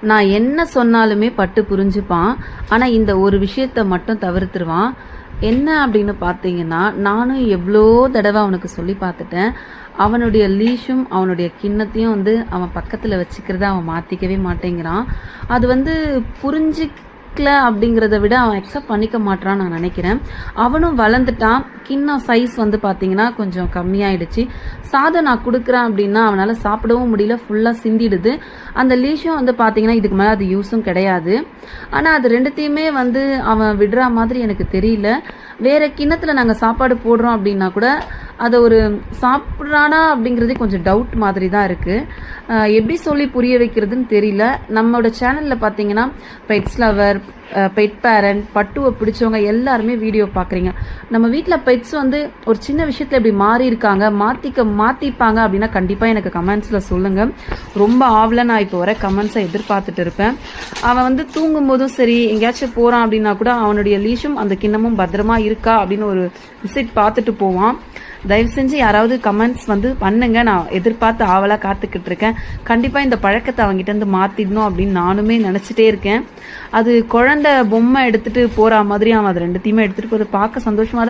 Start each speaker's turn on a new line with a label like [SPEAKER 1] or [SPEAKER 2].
[SPEAKER 1] நான் என்ன சொன்னாலுமே பட்டு புரிஞ்சுப்பான். ஆனால் இந்த ஒரு விஷயத்த மட்டும் தவிர்த்துருவான். என்ன அப்படின்னு பார்த்தீங்கன்னா நானும் எவ்வளோ தடவை அவனுக்கு சொல்லி பார்த்துட்டேன். அவனுடைய லீஷும் அவனுடைய கிண்ணத்தையும் வந்து அவன் பக்கத்தில் வச்சுக்கிறத அவன் மாற்றிக்கவே மாட்டேங்கிறான். அது வந்து புரிஞ்சு புரிஞ்சிக்கல அப்படிங்கிறத விட அவன் அக்செப்ட் பண்ணிக்க மாட்டான்னு நான் நினைக்கிறேன். அவனும் வளர்ந்துட்டான். கிண்ணம் சைஸ் வந்து பார்த்தீங்கன்னா கொஞ்சம் கம்மியாயிடுச்சு. சாதம் நான் கொடுக்குறேன் அப்படின்னா அவனால் சாப்பிடவும் முடியல ஃபுல்லாக சிந்திடுது. அந்த லீஷும் வந்து பார்த்தீங்கன்னா இதுக்கு மேலே அது யூஸும் கிடையாது. ஆனால் அது ரெண்டுத்தையுமே வந்து அவன் விடுற மாதிரி எனக்கு தெரியல. வேற கிண்ணத்தில் நாங்கள் சாப்பாடு போடுறோம் அப்படின்னா கூட அதை ஒரு சாப்பிட்றானா அப்படிங்கிறதே கொஞ்சம் டவுட் மாதிரி தான் இருக்குது எப்படி சொல்லி புரிய வைக்கிறதுன்னு தெரியல. நம்மளோட சேனலில் பார்த்தீங்கன்னா பெட்ஸ் லவர் பெட் பேரண்ட் பட்டுவை பிடிச்சவங்க எல்லாருமே வீடியோ பார்க்குறீங்க. நம்ம வீட்டில் பெட்ஸ் வந்து ஒரு சின்ன விஷயத்தில் இப்படி மாறி இருக்காங்க மாற்றிக்க மாற்றிப்பாங்க அப்படின்னா கண்டிப்பாக எனக்கு கமெண்ட்ஸில் சொல்லுங்கள் ரொம்ப ஆவலாக நான் இப்போ வர கமெண்ட்ஸை எதிர்பார்த்துட்டு இருப்பேன். அவன் வந்து தூங்கும்போதும் சரி எங்கேயாச்சும் போகிறான் அப்படின்னா கூட அவனுடைய லீஷும் அந்த கிண்ணமும் பத்திரமா இருக்கா அப்படின்னு ஒரு விசிட் பார்த்துட்டு போவான். தயவு செஞ்சு யாராவது கமெண்ட்ஸ் வந்து பண்ணுங்க. நான் எதிர்பார்த்து ஆவலாக காத்துக்கிட்டு இருக்கேன். கண்டிப்பாக இந்த பழக்கத்தை அவங்ககிட்ட இருந்து மாற்றிடணும் அப்படின்னு நானுமே நினச்சிட்டே இருக்கேன். அது குழந்தை பொம்மை எடுத்துகிட்டு போகிற மாதிரி அவன் அது ரெண்டுத்தையுமே எடுத்துகிட்டு போகிறது பார்க்க சந்தோஷமாக